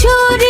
ছুরি